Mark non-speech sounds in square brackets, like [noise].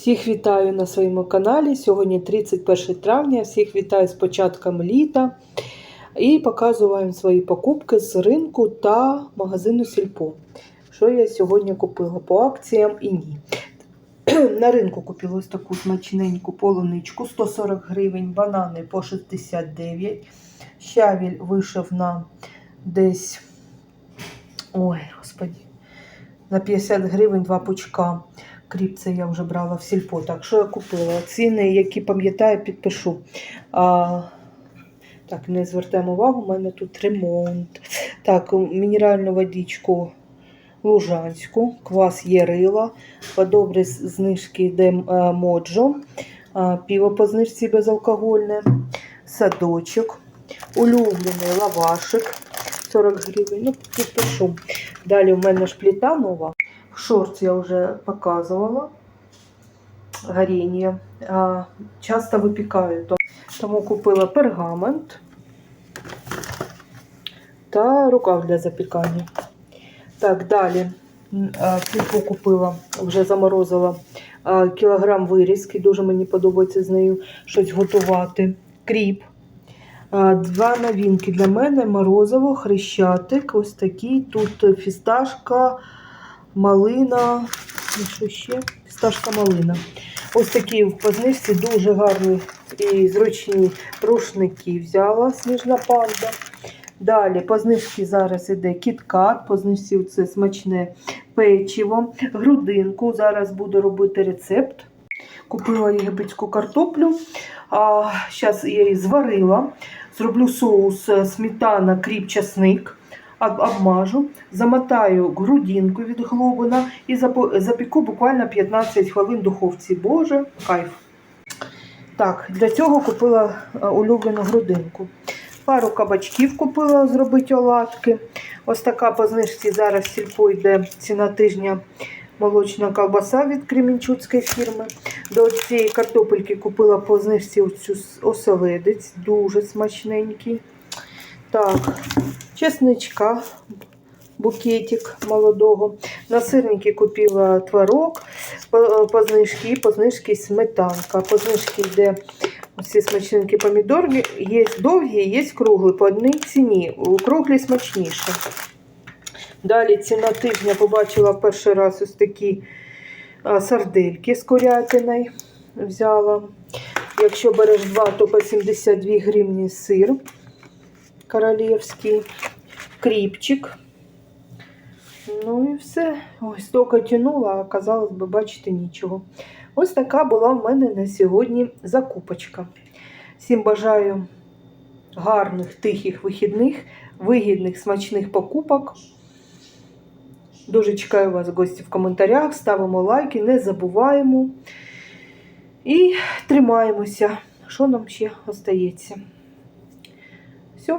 Всіх вітаю на своєму каналі. Сьогодні 31 травня. Всіх вітаю з початком літа. І показую свої покупки з ринку та магазину Сільпо. Що я сьогодні купила по акціям і ні. [clears throat] На ринку купила ось таку смачненьку полуничку 140 гривень, банани по 69. Щавіль вийшов на десь. Ой, господі, на 50 гривень два пучка. Кріп це я вже брала в сільпо. Так, що я купила? Ціни, які пам'ятаю, підпишу. А, так, не звертаємо увагу, у мене тут ремонт. Так, мінеральну водичку Лужанську, квас Єрила, по добрій знижки йде е, Моджо, а, пиво по знижці безалкогольне, садочок, улюблений лавашик 40 гривень. Ну, підпишу. Далі у мене ж плита нова. Шорт я вже показувала. Горіння. Часто випікаю, тому купила пергамент та рукав для запікання. Так, далі м, купила, вже заморозила кілограм вирізки. Дуже мені подобається з нею щось готувати. Кріп. Два новинки для мене: морозиво, хрещатик. Ось такий. Тут фісташка, малина. І що ще? Фісташка малина. Ось такі в познижці дуже гарні і зручні рушники взяла сніжна панда. Далі по знижці зараз іде кіткат, по знижці це смачне печиво, грудинку. Зараз буду робити рецепт. Купила єгипетську картоплю. А, Зараз я її зварила. Зроблю соус е, сметана, кріп, часник. Об- Обмажу, замотаю грудинку від глобина і запіку буквально 15 хвилин в духовці. Боже, кайф. Так, для цього купила е, улюблену грудинку. Пару кабачків купила зробити оладки. Ось така по знижці зараз сільпо йде ціна тижня молочна колбаса від кремінчуцької фірми. До цієї картопельки купила по знижці оселедець, дуже смачненький. Так, чесничка, букетик молодого. На сирники купила творог по, знижці по знижці сметанка. По знижці йде ці смачненькі помідорки. Є довгі, є круглі, по одній ціні. У круглі смачніше. Далі ціна тижня побачила перший раз ось такі сардельки з курятиною взяла. Якщо береш два, то по 72 гривні сир королівський, кріпчик. Ну і все. Ось тільки тянула, а казалось би, бачите, нічого. Ось така була в мене на сьогодні закупочка. Всім бажаю гарних, тихих вихідних, вигідних, смачних покупок. Дуже чекаю вас, гості, в коментарях. Ставимо лайки, не забуваємо. І тримаємося. Що нам ще остається? Все.